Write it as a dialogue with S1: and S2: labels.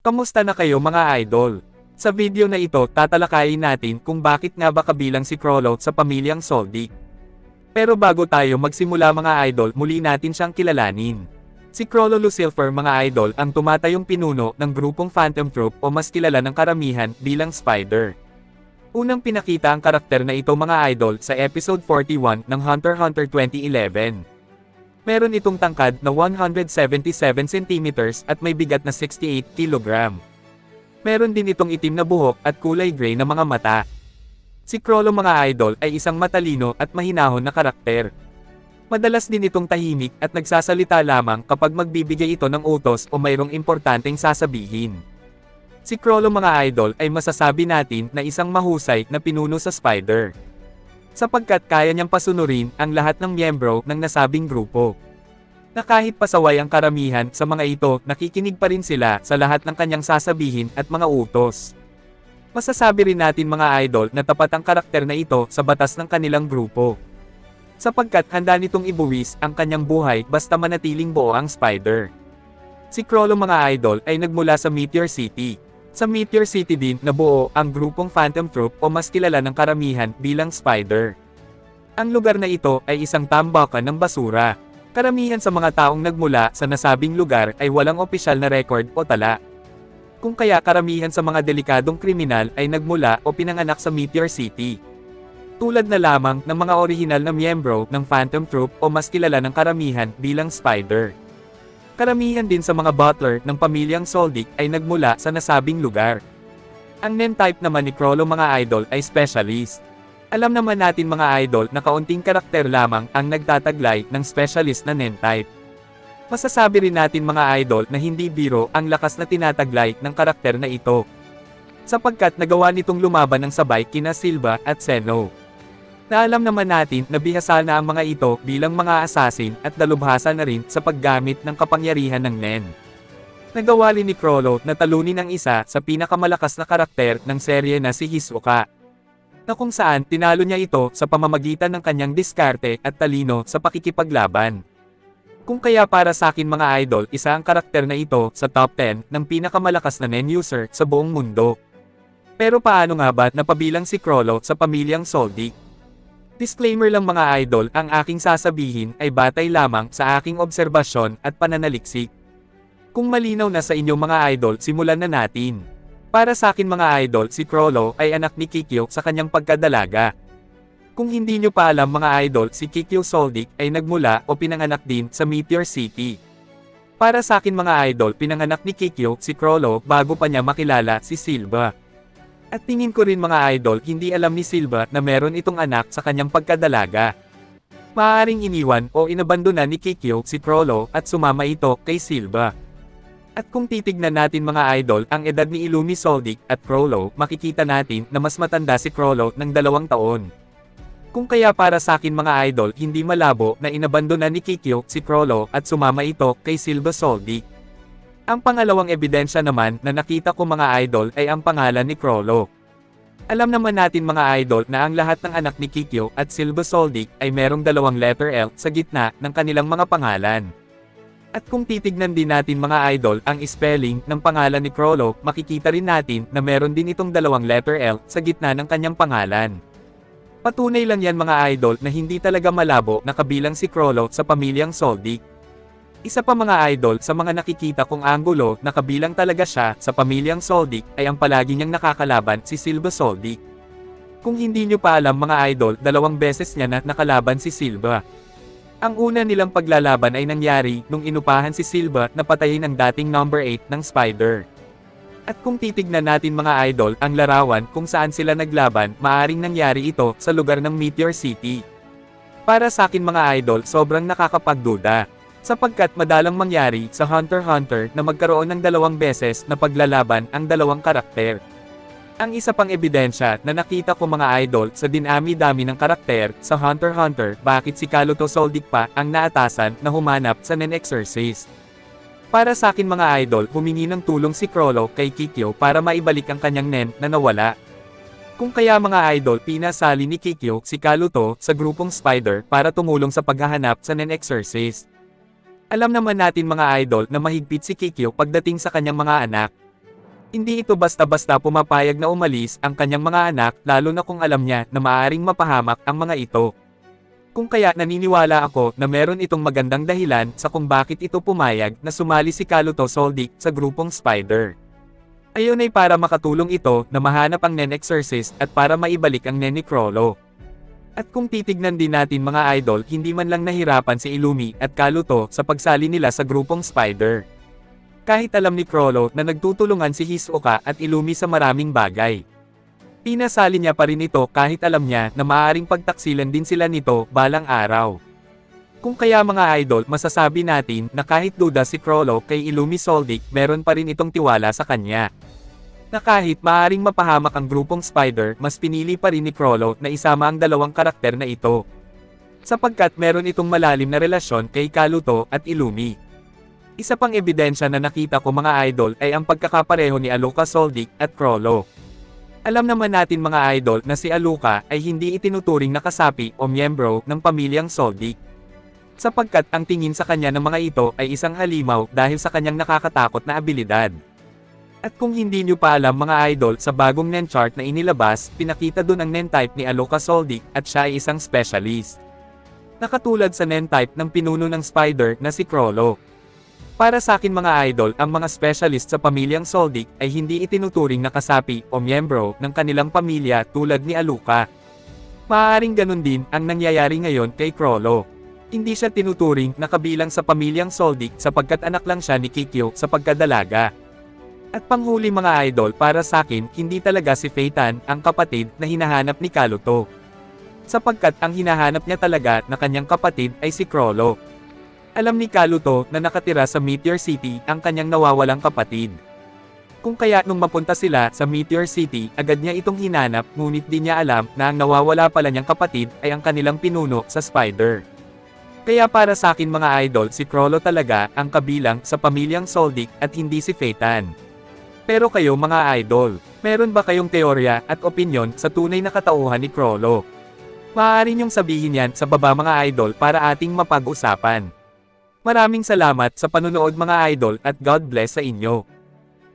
S1: Kamusta na kayo mga idol? Sa video na ito tatalakayin natin kung bakit nga ba kabilang si Crollo sa pamilyang Soldic. Pero bago tayo magsimula mga idol muli natin siyang kilalanin. Si Crollo Lucifer mga idol ang tumatayong pinuno ng grupong Phantom Troop o mas kilala ng karamihan bilang Spider. Unang pinakita ang karakter na ito mga idol sa episode 41 ng Hunter x Hunter 2011. Meron itong tangkad na 177 cm at may bigat na 68 kg. Meron din itong itim na buhok at kulay gray na mga mata. Si Crollo mga idol ay isang matalino at mahinahon na karakter. Madalas din itong tahimik at nagsasalita lamang kapag magbibigay ito ng utos o mayroong importanteng sasabihin. Si Crollo mga idol ay masasabi natin na isang mahusay na pinuno sa Spider sapagkat kaya niyang pasunurin ang lahat ng miyembro ng nasabing grupo. Na kahit pasaway ang karamihan sa mga ito, nakikinig pa rin sila sa lahat ng kanyang sasabihin at mga utos. Masasabi rin natin mga idol na tapat ang karakter na ito sa batas ng kanilang grupo. Sapagkat handa nitong ibuwis ang kanyang buhay basta manatiling buo ang spider. Si Crollo mga idol ay nagmula sa Meteor City, sa Meteor City din nabuo ang grupong Phantom Troop o mas kilala ng karamihan bilang Spider. Ang lugar na ito ay isang tambakan ng basura. Karamihan sa mga taong nagmula sa nasabing lugar ay walang opisyal na record o tala. Kung kaya karamihan sa mga delikadong kriminal ay nagmula o pinanganak sa Meteor City. Tulad na lamang ng mga orihinal na miyembro ng Phantom Troop o mas kilala ng karamihan bilang Spider. Karamihan din sa mga butler ng pamilyang Soldic ay nagmula sa nasabing lugar. Ang type naman ni Crollo mga idol ay specialist. Alam naman natin mga idol na kaunting karakter lamang ang nagtataglay ng specialist na type. Masasabi rin natin mga idol na hindi biro ang lakas na tinataglay ng karakter na ito. Sapagkat nagawa nitong lumaban ng sabay kina Silva at Seno na alam naman natin na bihasa na ang mga ito bilang mga assassin at dalubhasa na rin sa paggamit ng kapangyarihan ng Nen. Nagawa ni Crollo na talunin ang isa sa pinakamalakas na karakter ng serye na si Hisoka. Na kung saan tinalo niya ito sa pamamagitan ng kanyang diskarte at talino sa pakikipaglaban. Kung kaya para sa akin mga idol isa ang karakter na ito sa top 10 ng pinakamalakas na Nen user sa buong mundo. Pero paano nga ba napabilang si Crollo sa pamilyang Soldic? Disclaimer lang mga idol, ang aking sasabihin ay batay lamang sa aking obserbasyon at pananaliksik. Kung malinaw na sa inyo mga idol, simulan na natin. Para sa akin mga idol, si Crollo ay anak ni Kikyo sa kanyang pagkadalaga. Kung hindi nyo pa alam mga idol, si Kikyo Soldic ay nagmula o pinanganak din sa Meteor City. Para sa akin mga idol, pinanganak ni Kikyo si Crollo bago pa niya makilala si Silva. At tingin ko rin mga idol, hindi alam ni Silva na meron itong anak sa kanyang pagkadalaga. Maaaring iniwan o inabandona ni Kikyo si Crollo at sumama ito kay Silva. At kung titignan natin mga idol ang edad ni Illumi Soldic at Crollo, makikita natin na mas matanda si Crollo ng dalawang taon. Kung kaya para sa akin mga idol, hindi malabo na inabandona ni Kikyo si Crollo at sumama ito kay Silva Soldic. Ang pangalawang ebidensya naman na nakita ko mga idol ay ang pangalan ni Crollo. Alam naman natin mga idol na ang lahat ng anak ni Kikyo at Silva Soldic ay merong dalawang letter L sa gitna ng kanilang mga pangalan. At kung titignan din natin mga idol ang spelling ng pangalan ni Crollo, makikita rin natin na meron din itong dalawang letter L sa gitna ng kanyang pangalan. Patunay lang yan mga idol na hindi talaga malabo na kabilang si Crollo sa pamilyang Soldic. Isa pa mga idol sa mga nakikita kong anggulo na kabilang talaga siya sa pamilyang Soldic ay ang palagi niyang nakakalaban si Silva Soldic. Kung hindi nyo pa alam mga idol, dalawang beses niya na nakalaban si Silva. Ang una nilang paglalaban ay nangyari nung inupahan si Silva na patayin ang dating number 8 ng Spider. At kung titignan natin mga idol ang larawan kung saan sila naglaban, maaring nangyari ito sa lugar ng Meteor City. Para sa akin mga idol, sobrang nakakapagduda sapagkat madalang mangyari sa Hunter x Hunter na magkaroon ng dalawang beses na paglalaban ang dalawang karakter. Ang isa pang ebidensya na nakita ko mga idol sa dinami-dami ng karakter sa Hunter x Hunter bakit si Kaluto Soldic pa ang naatasan na humanap sa Nen Exorcist. Para sa akin mga idol, humingi ng tulong si Crollo kay Kikyo para maibalik ang kanyang Nen na nawala. Kung kaya mga idol, pinasali ni Kikyo si Kaluto sa grupong Spider para tumulong sa paghahanap sa Nen Exorcist. Alam naman natin mga idol na mahigpit si Kikyo pagdating sa kanyang mga anak. Hindi ito basta-basta pumapayag na umalis ang kanyang mga anak lalo na kung alam niya na maaaring mapahamak ang mga ito. Kung kaya naniniwala ako na meron itong magandang dahilan sa kung bakit ito pumayag na sumali si Kaluto Soldic sa grupong Spider. Ayon ay para makatulong ito na mahanap ang Nen Exorcist at para maibalik ang Nen Necrolo. At kung titignan din natin mga idol, hindi man lang nahirapan si Illumi at Kaluto sa pagsali nila sa grupong Spider. Kahit alam ni Crollo na nagtutulungan si Hisoka at Illumi sa maraming bagay. Pinasali niya pa rin ito kahit alam niya na maaaring pagtaksilan din sila nito balang araw. Kung kaya mga idol, masasabi natin na kahit duda si Crollo kay Illumi Soldic, meron pa rin itong tiwala sa kanya. Na kahit maaaring mapahamak ang grupong Spider, mas pinili pa rin ni Crollo na isama ang dalawang karakter na ito. Sapagkat meron itong malalim na relasyon kay Kaluto at Illumi. Isa pang ebidensya na nakita ko mga idol ay ang pagkakapareho ni Aluka Soldic at Crollo. Alam naman natin mga idol na si Aluka ay hindi itinuturing na kasapi o miyembro ng pamilyang Soldic. Sapagkat ang tingin sa kanya ng mga ito ay isang halimaw dahil sa kanyang nakakatakot na abilidad. At kung hindi nyo pa alam mga idol sa bagong NEN chart na inilabas, pinakita dun ang NEN type ni Aluka Soldic at siya ay isang specialist. Nakatulad sa NEN type ng pinuno ng spider na si Crollo. Para sa akin mga idol, ang mga specialist sa pamilyang Soldic ay hindi itinuturing na kasapi o miyembro ng kanilang pamilya tulad ni Aluka. Maaaring ganun din ang nangyayari ngayon kay Crollo. Hindi siya tinuturing na kabilang sa pamilyang Soldic sapagkat anak lang siya ni Kikyo sa pagkadalaga. At panghuli mga idol para sa akin, hindi talaga si Phaeton ang kapatid na hinahanap ni Kaluto. Sapagkat ang hinahanap niya talaga na kanyang kapatid ay si Crollo. Alam ni Kaluto na nakatira sa Meteor City ang kanyang nawawalang kapatid. Kung kaya nung mapunta sila sa Meteor City, agad niya itong hinanap ngunit di niya alam na ang nawawala pala niyang kapatid ay ang kanilang pinuno sa Spider. Kaya para sa akin mga idol si Crollo talaga ang kabilang sa pamilyang Soldic at hindi si Phaeton. Pero kayo mga idol, meron ba kayong teorya at opinyon sa tunay na katauhan ni Crollo? Maaari niyong sabihin yan sa baba mga idol para ating mapag-usapan. Maraming salamat sa panunood mga idol at God bless sa inyo.